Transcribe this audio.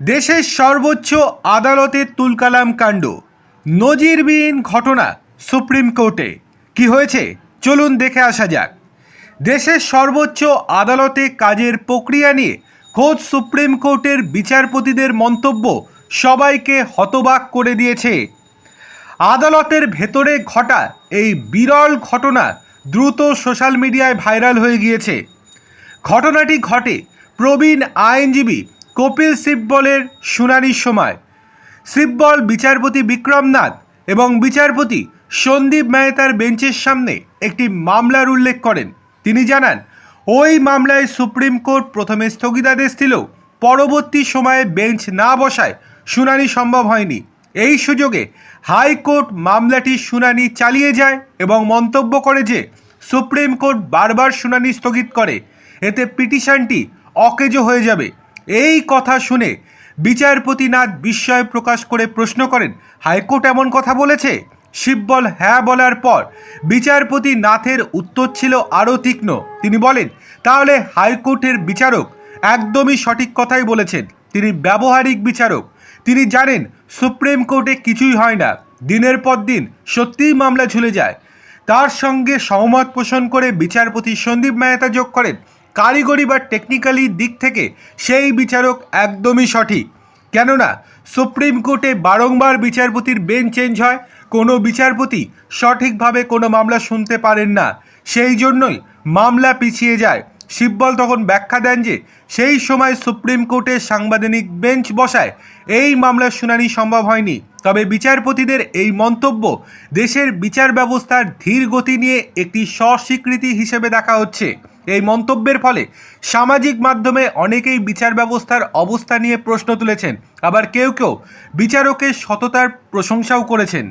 দেশের সর্বোচ্চ আদালতের তুলকালাম কাণ্ড। নজিরবিহীন ঘটনা সুপ্রিম কোর্টে। কি হয়েছে? চলুন দেখে আসা যাক। দেশের সর্বোচ্চ আদালতে কাজের প্রক্রিয়া নিয়ে খোদ সুপ্রিম কোর্টের বিচারপতিদের মন্তব্য সবাইকে হতবাক করে দিয়েছে। আদালতের ভেতরে ঘটা এই বিরল ঘটনা দ্রুত সোশ্যাল মিডিয়ায় ভাইরাল হয়ে গিয়েছে। ঘটনাটি ঘটে প্রবীণ আইনজীবী কপিল সিব্বলের শুনানির সময়। সিব্বল বিচারপতি বিক্রমনাথ এবং বিচারপতি সন্দীপ মেহতার বেঞ্চের সামনে একটি মামলার উল্লেখ করেন। তিনি জানান, ওই মামলায় সুপ্রিম কোর্ট প্রথমে স্থগিতাদেশ দিলেও পরবর্তী সময়ে বেঞ্চ না বসায় শুনানি সম্ভব হয়নি। এই সুযোগে হাইকোর্ট মামলাটির শুনানি চালিয়ে যায় এবং মন্তব্য করে যে সুপ্রিম কোর্ট বারবার শুনানি স্থগিত করে। এতে পিটিশনটি অকেজো হয়ে যাবে। এই কথা শুনে বিচারপতি নাথ বিস্ময় প্রকাশ করে প্রশ্ন করেন, হাইকোর্ট এমন কথা বলেছে? শিববল হ্যাঁ বলার পর বিচারপতি নাথের উত্তর ছিল আরও তীক্ষ্ণ। তিনি বলেন, তাহলে হাইকোর্টের বিচারক একদমই সঠিক কথাই বলেছেন। তিনি ব্যবহারিক বিচারক। তিনি জানেন, সুপ্রিম কোর্টে কিছুই হয় না। দিনের পর দিন সত্যিই মামলা ঝুলে যায়। তার সঙ্গে সহমত পোষণ করে বিচারপতি সন্দীপ মেহতা যোগ করেন। কারিগরি বা টেকনিক্যালি দিক থেকে সেই বিচারক একদমই সঠিক। কেননা, সুপ্রিম কোর্টে বারংবার বিচারপতির বেঞ্চ চেঞ্জ হয়, কোনো বিচারপতি সঠিকভাবে কোনো মামলা শুনতে পারেন না। সেই জন্যই মামলা পিছিয়ে যায়। শিববল তখন ব্যাখ্যা দেন যে, সেই সময় সুপ্রিম কোর্টে সাংবিধানিক বেঞ্চ বসায়, এই মামলার শুনানি সম্ভব হয়নি। তবে বিচারপতিদের এই মন্তব্য দেশের বিচার ব্যবস্থার ধীর গতি নিয়ে একটি স্বস্বীকৃতি হিসেবে দেখা হচ্ছে। এই মন্তব্যের ফলে সামাজিক মাধ্যমে অনেকেই বিচার ব্যবস্থার অবস্থা নিয়ে প্রশ্ন তুলেছেন। আবার কেউ কেউ বিচারকের সততার প্রশংসাও করেছেন।